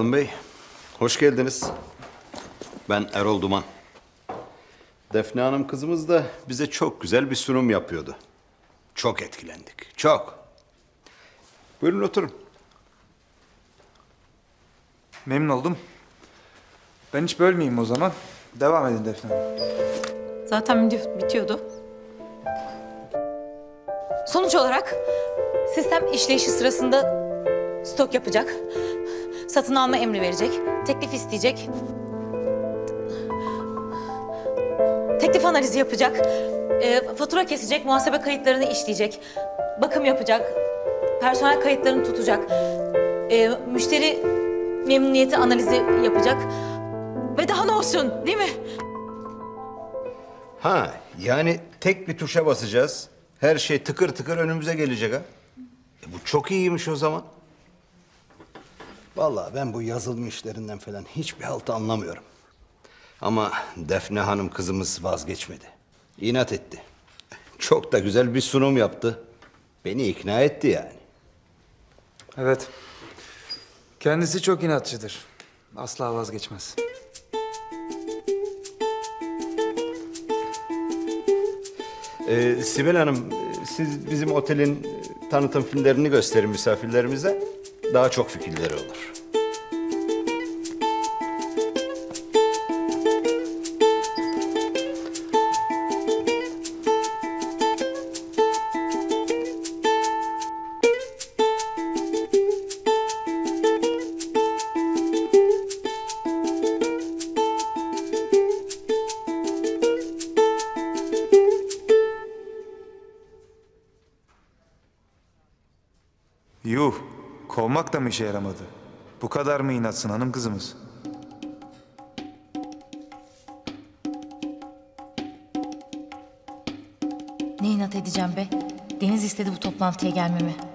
Yalın Bey, hoş geldiniz. Ben Erol Duman. Defne Hanım kızımız da bize çok güzel bir sunum yapıyordu. Çok etkilendik, çok. Buyurun oturun. Memnun oldum. Ben hiç bölmeyeyim o zaman. Devam edin Defne Hanım. Zaten biti- bitiyordu. Sonuç olarak sistem işleyişi sırasında stok yapacak. Satın alma emri verecek. Teklif isteyecek. Teklif analizi yapacak. e, fatura kesecek. Muhasebe kayıtlarını işleyecek. Bakım yapacak. Personel kayıtlarını tutacak. e, müşteri memnuniyeti analizi yapacak. Ve daha ne olsun değil mi? Ha, yani tek bir tuşa basacağız. Her şey tıkır tıkır önümüze gelecek ha. E, bu çok iyiymiş o zaman. Vallahi ben bu yazılım işlerinden falan hiçbir halt anlamıyorum. Ama Defne Hanım kızımız vazgeçmedi. İnat etti. Çok da güzel bir sunum yaptı. Beni ikna etti yani. Evet. Kendisi çok inatçıdır. Asla vazgeçmez. Ee, Sibel Hanım, siz bizim otelin tanıtım filmlerini gösterin misafirlerimize. Daha çok fikirleri olur. İşe yaramadı? Bu kadar mı inatsın hanım kızımız? Ne inat edeceğim be? Deniz istedi bu toplantıya gelmemi.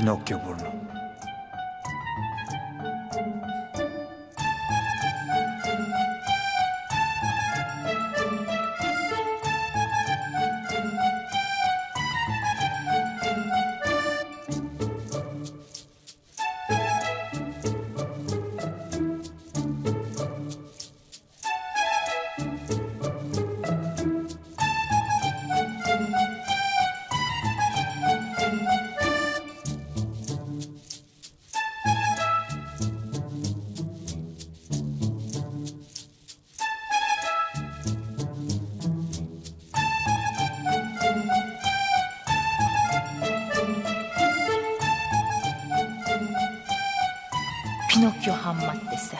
Pinokyo burnu. Pinokyo ham maddesi.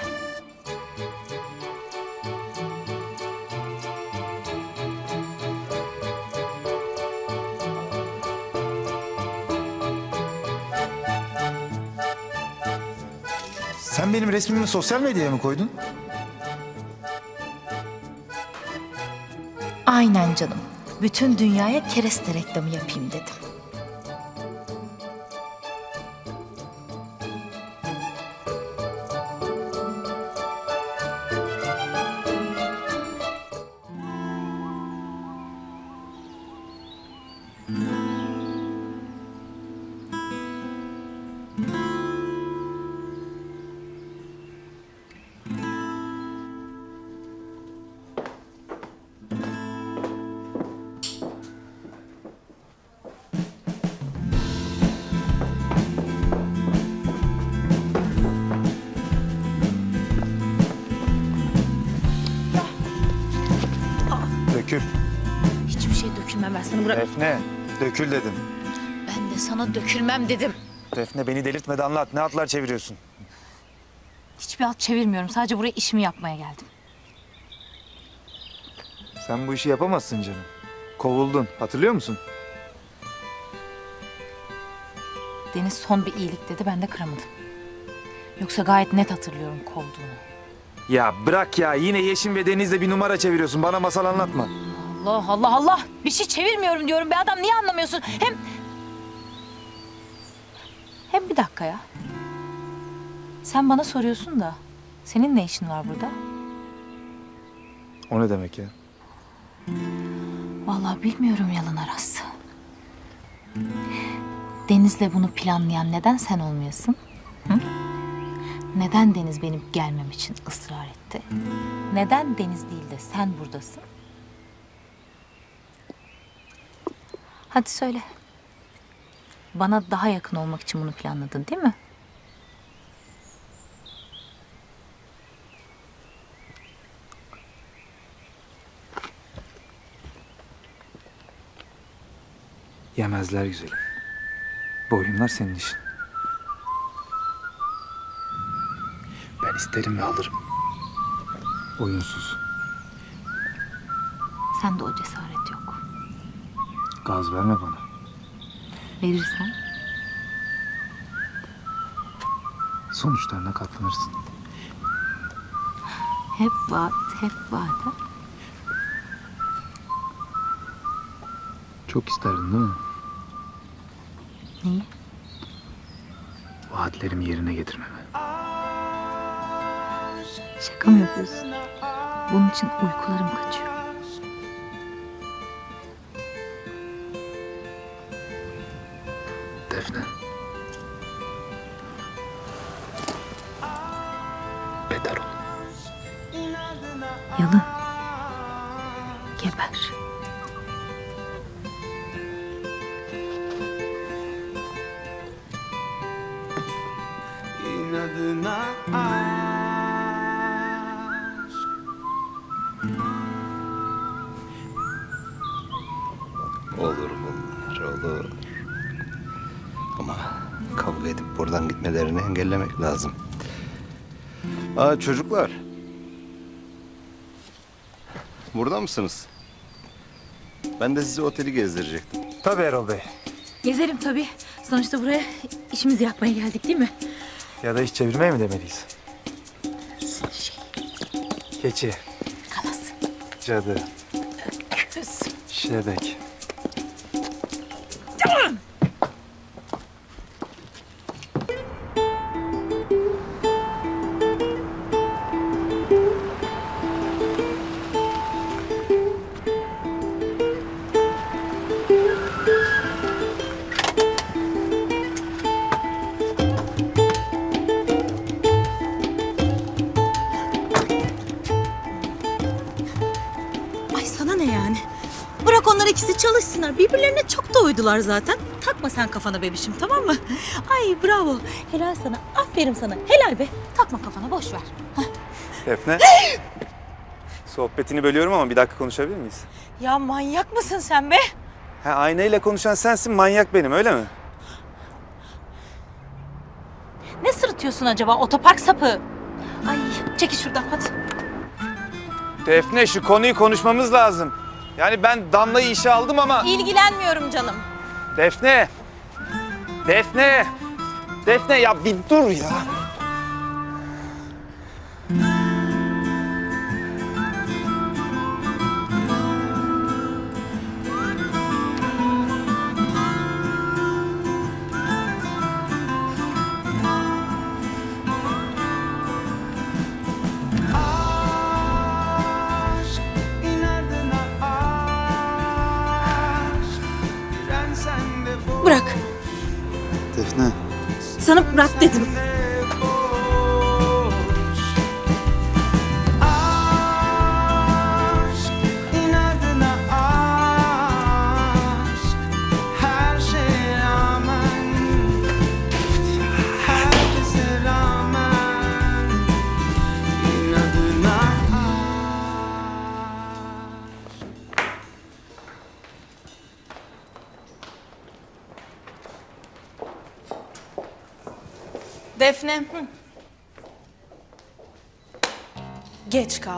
Sen benim resmimi sosyal medyaya mı koydun? Aynen canım. Bütün dünyaya kereste reklamı yapayım dedim. Sana bırak. Defne. Dökül dedim. Ben de sana dökülmem dedim. Defne beni delirtme de anlat. Ne atlar çeviriyorsun? Hiçbir alt çevirmiyorum. Sadece buraya işimi yapmaya geldim. Sen bu işi yapamazsın canım. Kovuldun. Hatırlıyor musun? Deniz son bir iyilik dedi ben de kıramadım. Yoksa gayet net hatırlıyorum kovduğunu. Ya bırak ya yine Yeşim ve Deniz'le bir numara çeviriyorsun. Bana masal anlatma. Allah Allah Allah. Bir şey çevirmiyorum diyorum be adam niye anlamıyorsun? Hem... Hem bir dakika ya. Sen bana soruyorsun da senin ne işin var burada? O ne demek ya? Vallahi bilmiyorum Yalın Aras. Deniz'le bunu planlayan neden sen olmuyorsun? Hı? Neden Deniz benim gelmem için ısrar etti? Neden Deniz değil de sen buradasın? Hadi söyle. Bana daha yakın olmak için bunu planladın değil mi? Yemezler güzelim. Bu oyunlar senin işin. Ben isterim ve alırım. Oyunsuz. Sende o cesaret. Gaz verme bana. Verirsen Sonuçlarına katlanırsın. hep vaat, hep vaat. ha? Çok isterdin değil mi? Neyi? Vaatlerimi yerine getirmemi. Şaka mı yapıyorsun? Bunun için uykularım kaçıyor. Defne. Beter ol. Yalın. Engellemek lazım. Aa çocuklar. Burada mısınız? Ben de sizi oteli gezdirecektim. Tabii Erol Bey. Gezerim tabii. Sonuçta buraya işimizi yapmaya geldik değil mi? Ya da iş çevirmeye mi demeliyiz? Şey, Keçi, kalas. cadı, Küs. şebek. İkisi çalışsınlar. Birbirlerine çok da uydular zaten. Takma sen kafana bebişim tamam mı? Ay bravo. Helal sana. Aferin sana. Helal be. Takma kafana boş ver. Defne. Sohbetini bölüyorum ama bir dakika konuşabilir miyiz? Ya manyak mısın sen be? Ha, aynayla konuşan sensin, manyak benim öyle mi? Ne sırıtıyorsun acaba otopark sapı? Ay çekil şuradan hadi. Defne şu konuyu konuşmamız lazım. Yani ben Damla'yı işe aldım ama... İlgilenmiyorum canım. Defne! Defne! Defne ya bir dur ya.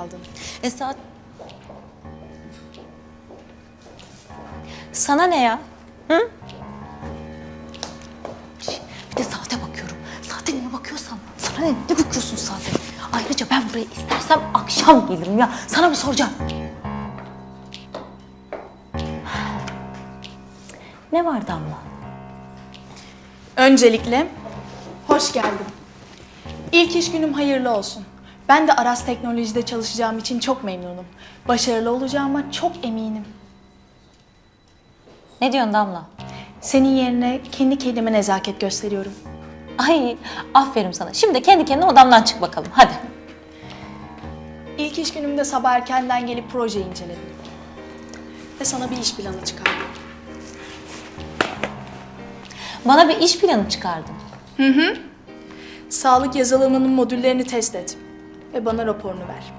Geç kaldın. E saat... Sana ne ya? Hı? Sana ne, ne bakıyorsun zaten? Ayrıca ben buraya istersem akşam gelirim ya. Sana mı soracağım? Ne var Damla? Öncelikle hoş geldin. İlk iş günüm hayırlı olsun. Ben de Aras Teknoloji'de çalışacağım için çok memnunum. Başarılı olacağıma çok eminim. Ne diyorsun Damla? Senin yerine kendi kendime nezaket gösteriyorum. Ay aferin sana. Şimdi kendi kendine odamdan çık bakalım. Hadi. İlk iş günümde sabah erkenden gelip projeyi inceledim. Ve sana bir iş planı çıkardım. Bana bir iş planı çıkardın. Sağlık yazılımının modüllerini test et. Ve bana raporunu ver.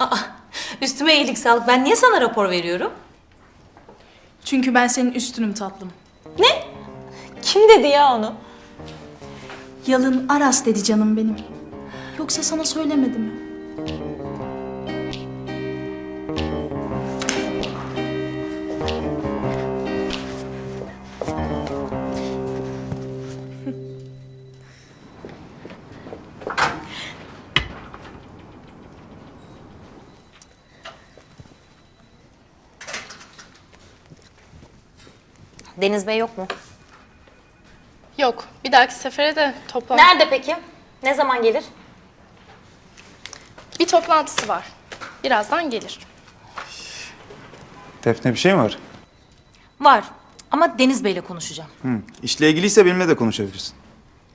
Aa, üstüme iyilik sağlık. Ben niye sana rapor veriyorum? Çünkü ben senin üstünüm tatlım. Ne? Kim dedi ya onu? Yalın Aras dedi canım benim. Yoksa sana söylemedi mi? Deniz Bey yok mu? Yok. Bir dahaki sefere de toplantı. Nerede peki? Ne zaman gelir? Bir toplantısı var. Birazdan gelir. Defne bir şey mi var? Var. Ama Deniz Bey'le konuşacağım. Hı. İşle ilgiliyse benimle de konuşabilirsin.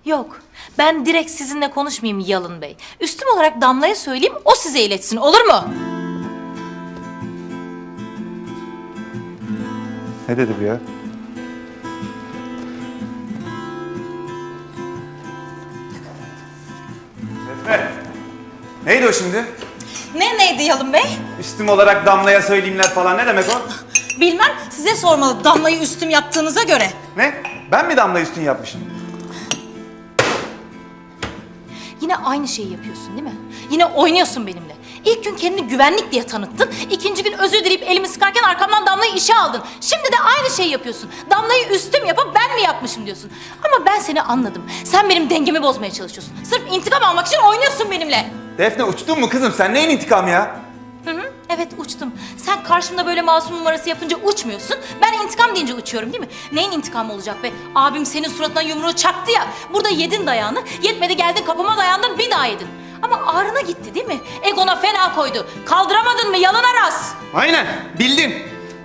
Yok. Ben direkt sizinle konuşmayayım Yalın Bey. Üstüm olarak Damla'ya söyleyeyim, o size iletsin. Olur mu? Ne dedi bu ya? Neydi o şimdi? Ne neydi Yalın Bey? Üstüm olarak Damla'ya söyleyeyimler falan ne demek o? Bilmem. Size sormalı Damla'yı üstüm yaptığınıza göre. Ne? Ben mi Damla üstün yapmışım? Yine aynı şeyi yapıyorsun değil mi? Yine oynuyorsun benimle. İlk gün kendini güvenlik diye tanıttın. İkinci gün özür dileyip elimi sıkarken arkamdan Damla'yı işe aldın. Şimdi de aynı şeyi yapıyorsun. Damla'yı üstüm yapıp ben mi yapmışım diyorsun. Ama ben seni anladım. Sen benim dengemi bozmaya çalışıyorsun. Sırf intikam almak için oynuyorsun benimle. Defne uçtun mu kızım? Sen neyin intikamı ya? Hı hı, evet uçtum. Sen karşımda böyle masum numarası yapınca uçmuyorsun. Ben intikam deyince uçuyorum değil mi? Neyin intikamı olacak be? Abim senin suratına yumruğu çaktı ya. Burada yedin dayağını. Yetmedi geldin kapıma dayandın bir daha yedin. Ama ağrına gitti değil mi? Egona fena koydu. Kaldıramadın mı yalan aras? Aynen bildin.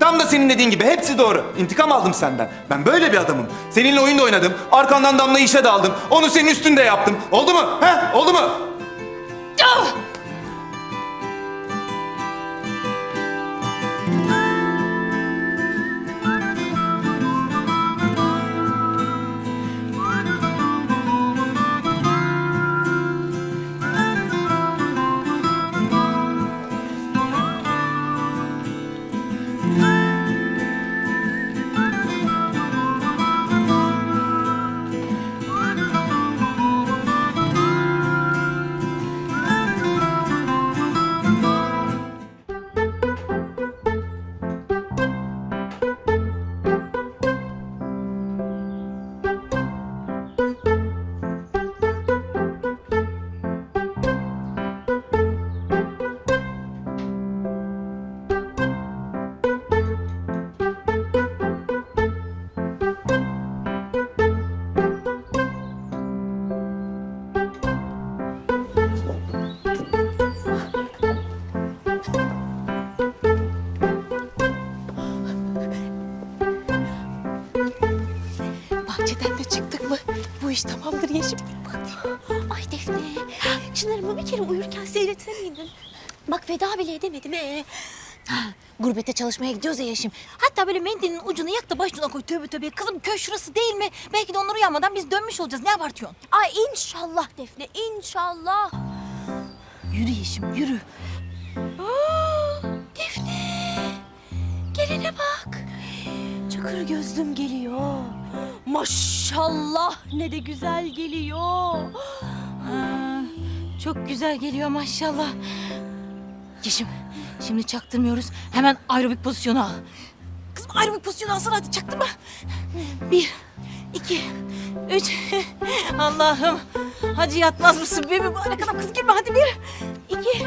Tam da senin dediğin gibi hepsi doğru. İntikam aldım senden. Ben böyle bir adamım. Seninle oyun da oynadım. Arkandan Damla'yı işe de aldım. Onu senin üstünde yaptım. Oldu mu? He? Oldu mu? Ah! Bir kere uyurken seyretsen miydin? Bak veda bile edemedim ee. Ha, Gurbete çalışmaya gidiyoruz ya Yeşim. Hatta böyle mendilin ucunu yak da başına koy tövbe tövbe. Kızım köy şurası değil mi? Belki de onlar uyanmadan biz dönmüş olacağız. Ne abartıyorsun? Ay inşallah Defne, inşallah. Yürü Yeşim, yürü. Aa, Defne, gelene bak. Çakır gözlüm geliyor. Maşallah ne de güzel geliyor. Çok güzel geliyor maşallah. Yeşim, şimdi çaktırmıyoruz. Hemen aerobik pozisyonu al. Kızım aerobik pozisyonu alsana hadi çaktırma. Bir, iki, üç. Allah'ım. Hacı yatmaz mısın? Bir mübarek adam kız girme hadi bir. iki,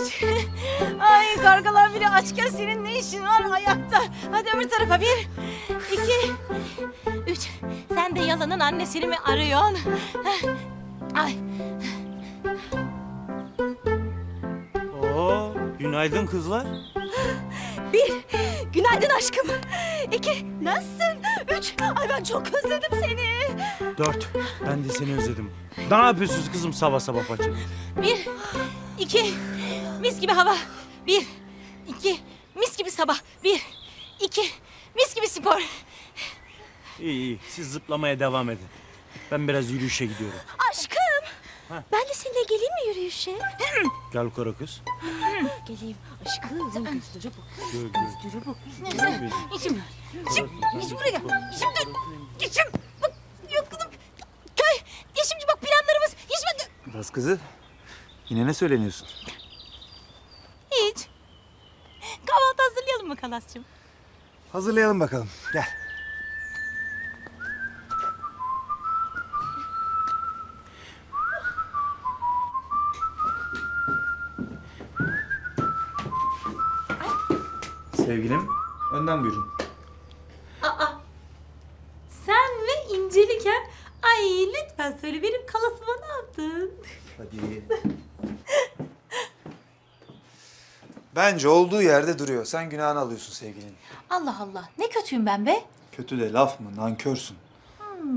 üç. Ay kargalar bile açken senin ne işin var ayakta? Hadi öbür tarafa bir, iki, üç. Sen de yalanın annesini mi arıyorsun? Ay. Günaydın kızlar. Bir, günaydın aşkım. İki, nasılsın? Üç, ay ben çok özledim seni. Dört, ben de seni özledim. Ne yapıyorsunuz kızım sabah sabah paça? Bir, iki, mis gibi hava. Bir, iki, mis gibi sabah. Bir, iki, mis gibi spor. İyi iyi, siz zıplamaya devam edin. Ben biraz yürüyüşe gidiyorum. Aşkım. Ben de seninle geleyim mi yürüyüşe? Gel kara kız. geleyim. Aşkım. Gözlere bak. Gör, gör. Gözlere bak. İçim, içim, içim buraya. İçim dur, içim. Bak, kızım. Köy, yeşimci bak planlarımız. Yeşim, Biraz kızı. Yine ne söyleniyorsun? hiç. Kahvaltı hazırlayalım mı Kalas'cığım? Hazırlayalım bakalım. Gel. Sevgilim, önden buyurun. Sen ve inceliken, ay lütfen söyle benim kalasıma ne yaptın? Hadi. Bence olduğu yerde duruyor. Sen günahını alıyorsun sevgilinin. Allah Allah, ne kötüyüm ben be. Kötü de laf mı? Nankörsün.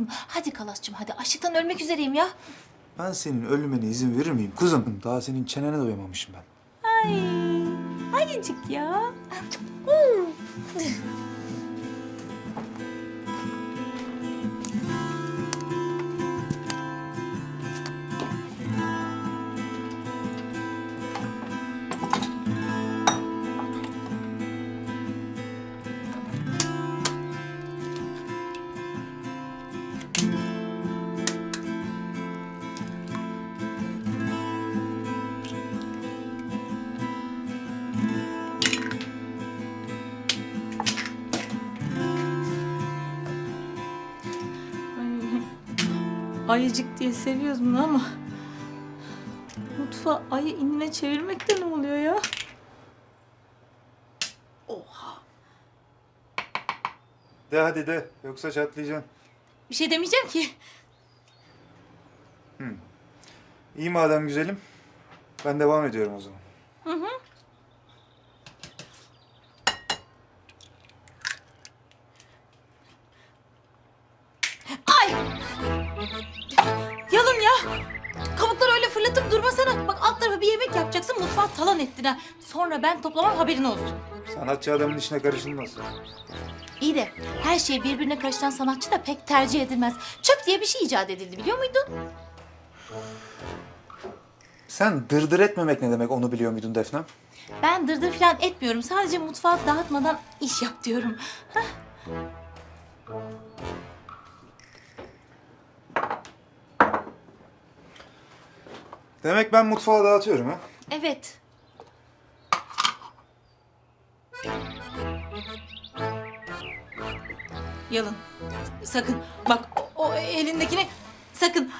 Hadi Kalas'cığım hadi, açlıktan ölmek üzereyim ya. Ben senin ölümüne izin verir miyim kuzum? Daha senin çenene doyamamışım ben. Ay, ayıcık ya. 嗯。嗯 Ayıcık diye seviyoruz bunu ama... Mutfağı ayı inine çevirmek de ne oluyor ya? De hadi de. Yoksa çatlayacaksın. Bir şey demeyeceğim ki. İyi madem güzelim. Ben devam ediyorum o zaman. Ay! Fırlatıp durmasana. Bak alt tarafa bir yemek yapacaksın mutfağı talan ettin ha. Sonra ben toplamam haberin olsun. Sanatçı adamın işine karışılmaz. İyi de her şey birbirine karışan sanatçı da pek tercih edilmez. Çöp diye bir şey icat edildi biliyor muydun? Sen dırdır etmemek ne demek onu biliyor muydun Defnem? Ben dırdır falan etmiyorum. Sadece mutfağı dağıtmadan iş yap diyorum. Hah. Demek ben mutfağı dağıtıyorum ha? Evet. Yalın. Sakın. Bak o elindekini sakın.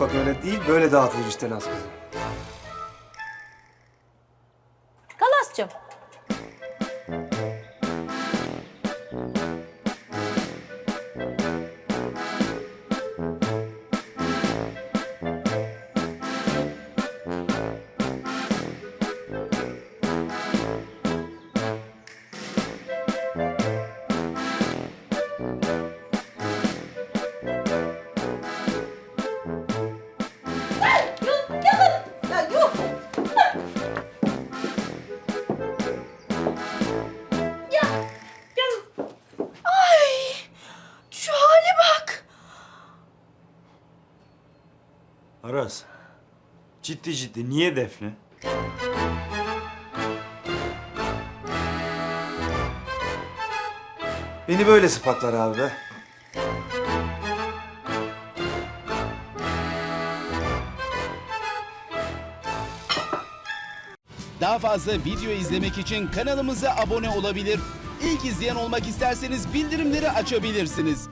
Mutfak öyle değil, böyle dağıtılır işte Laz kızım. Aras. Ciddi ciddi niye Defne? Beni böyle sıfatlar abi be. Daha fazla video izlemek için kanalımıza abone olabilir. İlk izleyen olmak isterseniz bildirimleri açabilirsiniz.